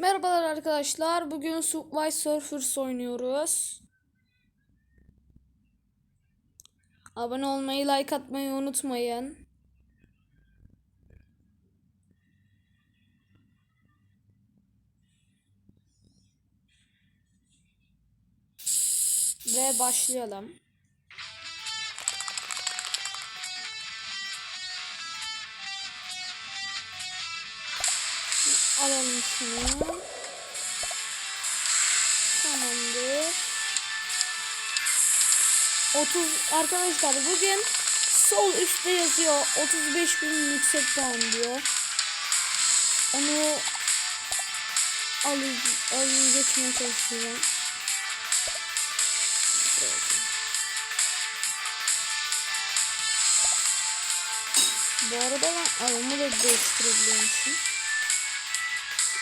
Merhabalar arkadaşlar. Bugün Subway Surfers oynuyoruz. Abone olmayı, like atmayı unutmayın. Ve başlayalım. Alalım şunu. Tamamdır. 30 arkadaşlar bugün sol üstte yazıyor 35 bin yüksek puan diyor. Onu alıp alıp geçmeye çalışacağım. Bu arada ben aramı da değiştirebiliyormuşum.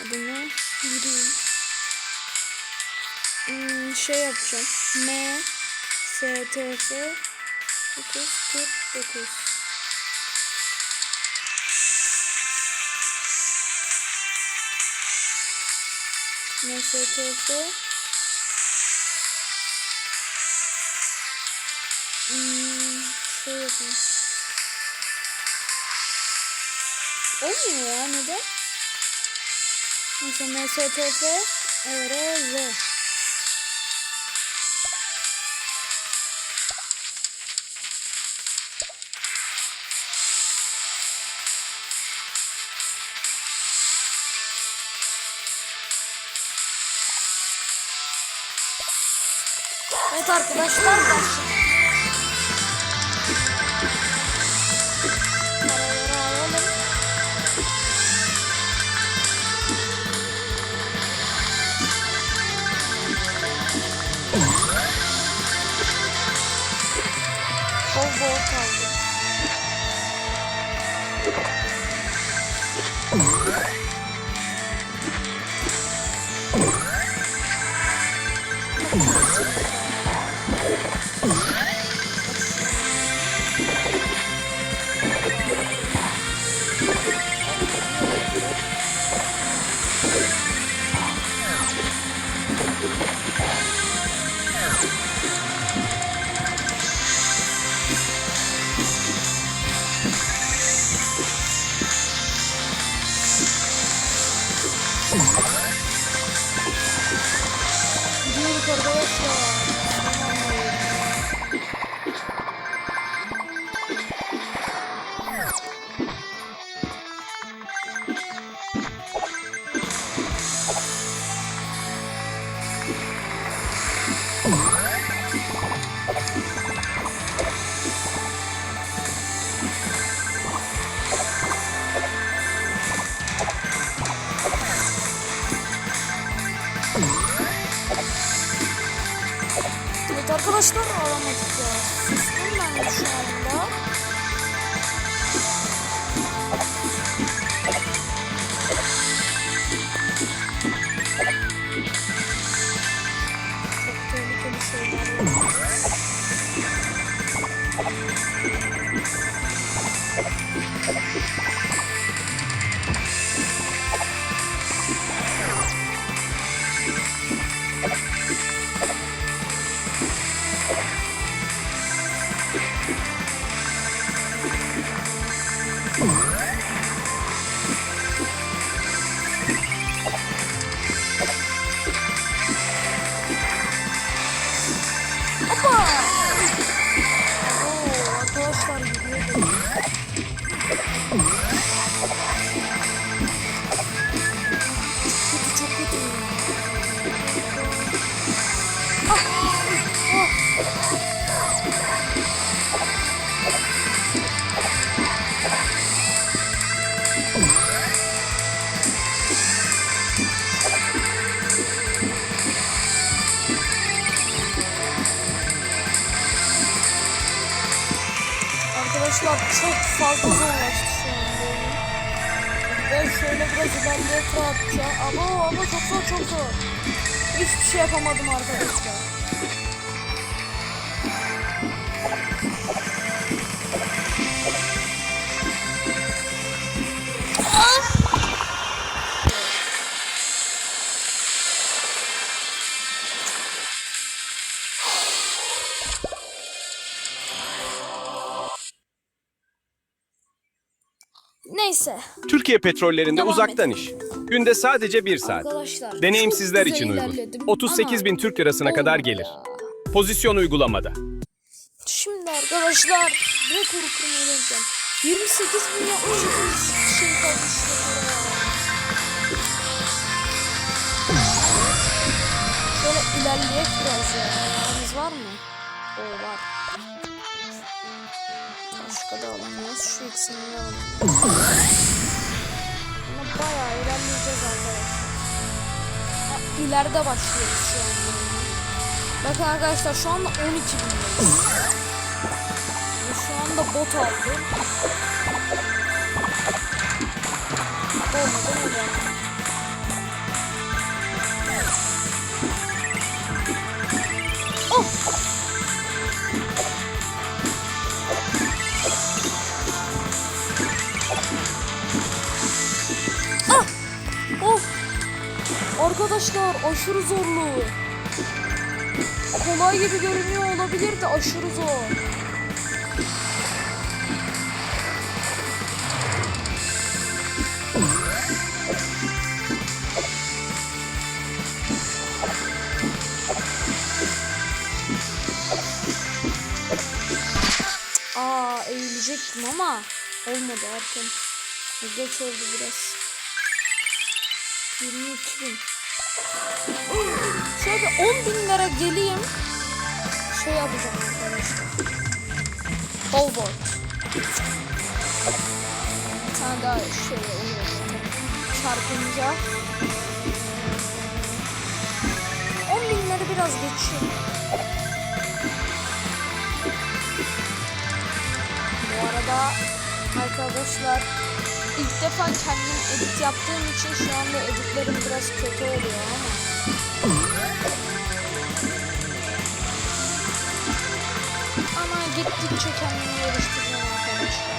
Adını gireyim. Hmm, şey yapacağım. M S T F 949 M S T F Hmm, şey yapayım. Olmuyor ya neden? Mesela MSTF RZ. Evet arkadaşlar başlayalım. Arkadaşlar. Arkadaşlar alamadık ya. Sustum ben şu anda. Arkadaşlar çok fazla zorlaştı şu an. Ben şöyle biraz ilerleye tur atacağım. Ama ama çok zor çok zor. Hiçbir şey yapamadım arkadaşlar. Neyse. Türkiye petrollerinde Devam uzaktan iş. Günde sadece bir saat. Arkadaşlar. Deneyimsizler çok için güzel uygun. ilerledim 38 ama bin Türk lirasına kadar olmadı gelir. ya. Pozisyon uygulamada. Şimdi arkadaşlar rekoru deneyeceğim. 28 bin yapmış şey kalmış. Şöyle ilerleyek biraz ya. Paramız var mı? O var. Başka da alamıyoruz. Şu ikisini de alalım. Ama bayağı ilerleyeceğiz arkadaşlar. Ha, başlıyoruz şu anda. Bakın arkadaşlar şu anda 12 bindeyiz. Ve Şu anda bot aldım. Olmadı ne yani? Arkadaşlar aşırı zorlu. Kolay gibi görünüyor olabilir de aşırı zor. Aa eğilecektim ama olmadı erken. Geç oldu biraz. 22 bin. Şöyle 10 bin lira geleyim. Şey yapacağım arkadaşlar. Bowboard. Bir tane daha şey oluyor. Çarpınca. 10 binleri biraz geçiyor. Bu arada arkadaşlar ilk defa kendim edit yaptığım için şu anda editlerim biraz kötü oluyor ama ama gittikçe kendimi geliştireceğim arkadaşlar.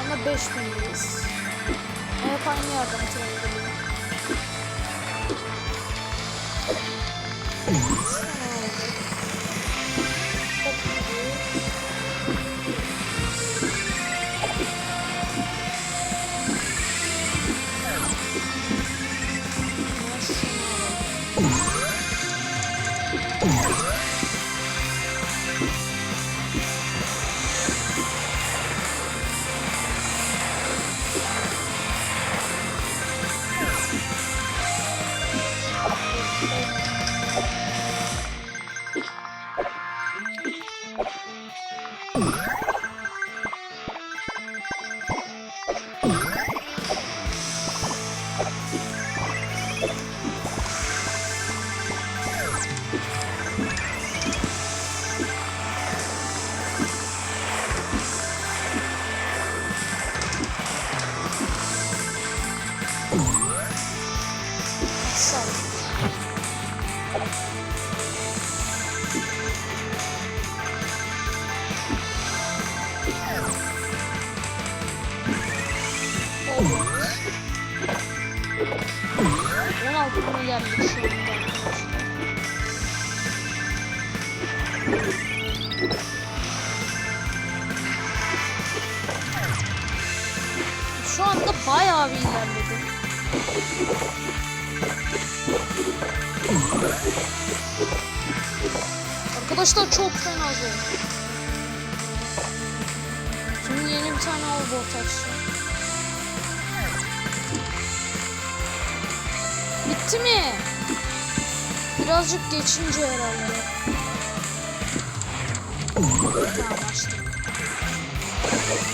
Ama 5000'deyiz. Hep aynı yerden tren Oh. Geldik şu anda bayağı bir ilerledim. Arkadaşlar çok fena zor. Şimdi yeni bir tane overboard açacağım. Bitti mi? Birazcık geçince herhalde.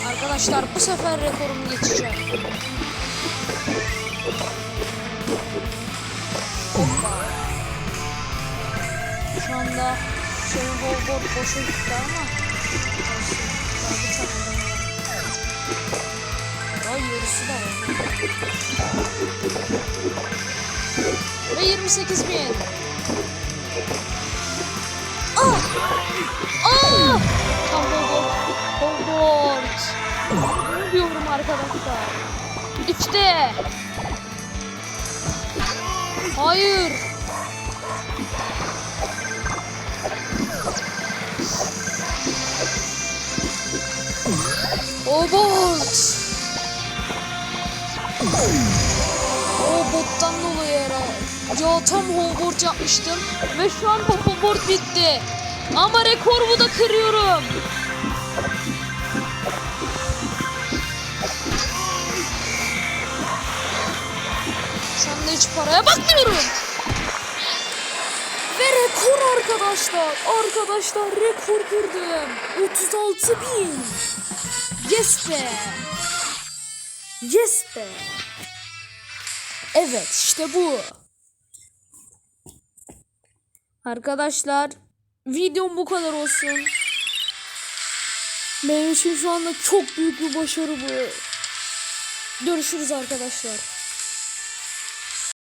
Arkadaşlar bu sefer rekorumu geçeceğim. Şu anda şeyin bol bol boşa gitti ama olsun. Daha bir tane daha. Daha yarısı da var. Ve 28 bin. Bol. Bol bol. Ne diyorum arkadaşlar? İşte. Hayır. Hobart. O bottan dolayı herhalde. Ya tam hoverboard yapmıştım ve şu an hoverboard bitti. Ama rekorumu da kırıyorum. Şu anda hiç paraya bakmıyorum. Ve rekor arkadaşlar. Arkadaşlar rekor kırdım. 36 bin. Yes be. Yes be. Evet işte bu. Arkadaşlar videom bu kadar olsun. Benim için şu anda çok büyük bir başarı bu. Görüşürüz arkadaşlar.